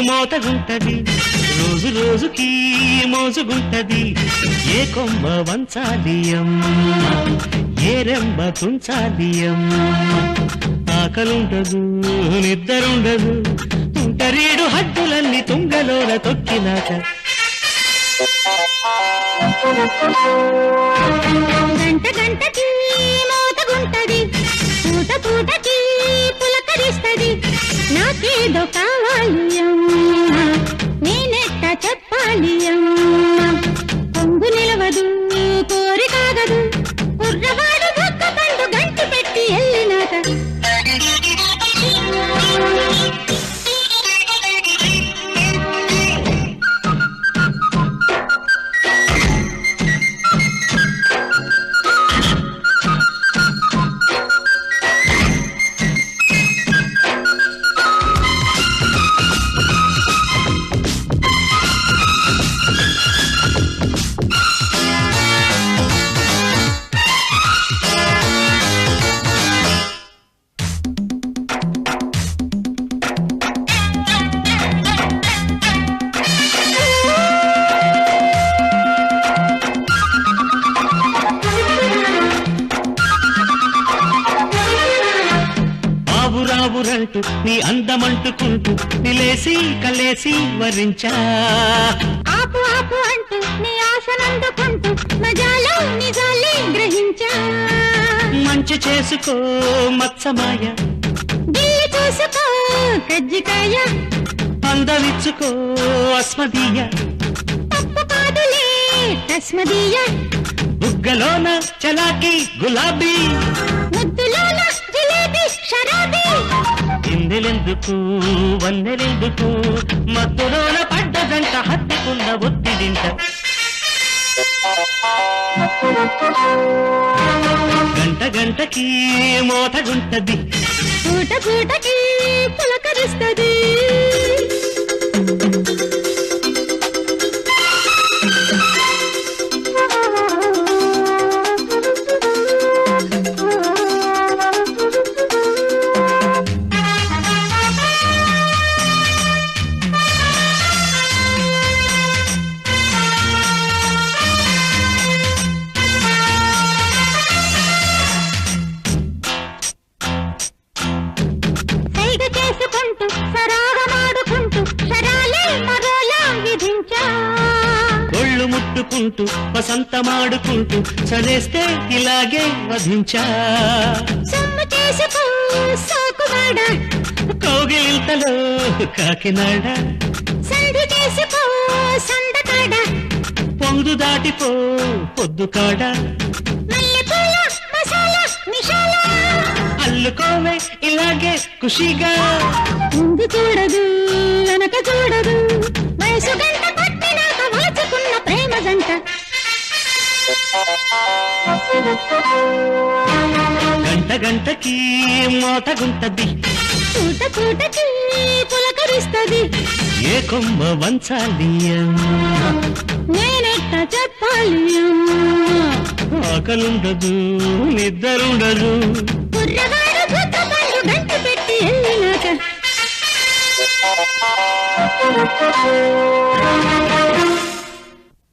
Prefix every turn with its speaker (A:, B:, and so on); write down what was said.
A: మోతగుంటది. రోజు రోజుకి మోజుగుంటది. ఏ కొమ్మ వంచాలి ఏ రెంబ తుంచాలి ఆకలుండదు నిద్రుండదు తుంటరీడు హద్దులన్నీ తుంగలోన తొక్కినాక.
B: గంట గంటకి మోతగుంటది. పూట పూటకి పులకరిస్తది. నాకేదో కావాలి
A: ఆవురావురంటూ నీ అందమంటుకుంటూ నిలేసి కలేసి వరించా.
B: ఆపు ఆపు అంటూ నీ ఆశనందుకుంటూ మజాలో నిజాలే గ్రహించా.
A: మంచి చేసుకో మత్సమాయ
B: గిల్లి చూసుకో కజ్జికాయ.
A: అందవిచ్చుకో అస్మదీయ.
B: తప్పు కాదులే తస్మదీయ
A: బుగ్గలోన చలాకి గులాబీ.
B: ముద్దులోన జిలేబీ షరాబీ.
A: ఇందెలెందుకు వన్నెలెందుకు మత్తులోన పడ్డదంట హత్తుకున్న ఒత్తిడింట గంట గంటకి మోతగుంటది.
B: పూట పూటకి పులకరిస్తుంది.
A: వసంతమాడుకుంటూ చలేస్తే ఇలాగే వధించా. కౌగిలింతలో కాకినాడ. పొంగు దాటిపో పొద్దు కాడ. అల్లుకోవే ఇలాగే ఖుషిగా.
B: ముందు చూడదు వెనక చూడదు. గంట
A: గంటకి మోతగుంటది
B: పూట పూటకి పులకరిస్తది.
A: ఏ కొమ్మ వంచాలి.
B: నేనెట్ట చెప్పాలి
A: ఆకలుండదు నిద్రుండదు
B: పండు గంట పెట్టి వెళ్ళినాక.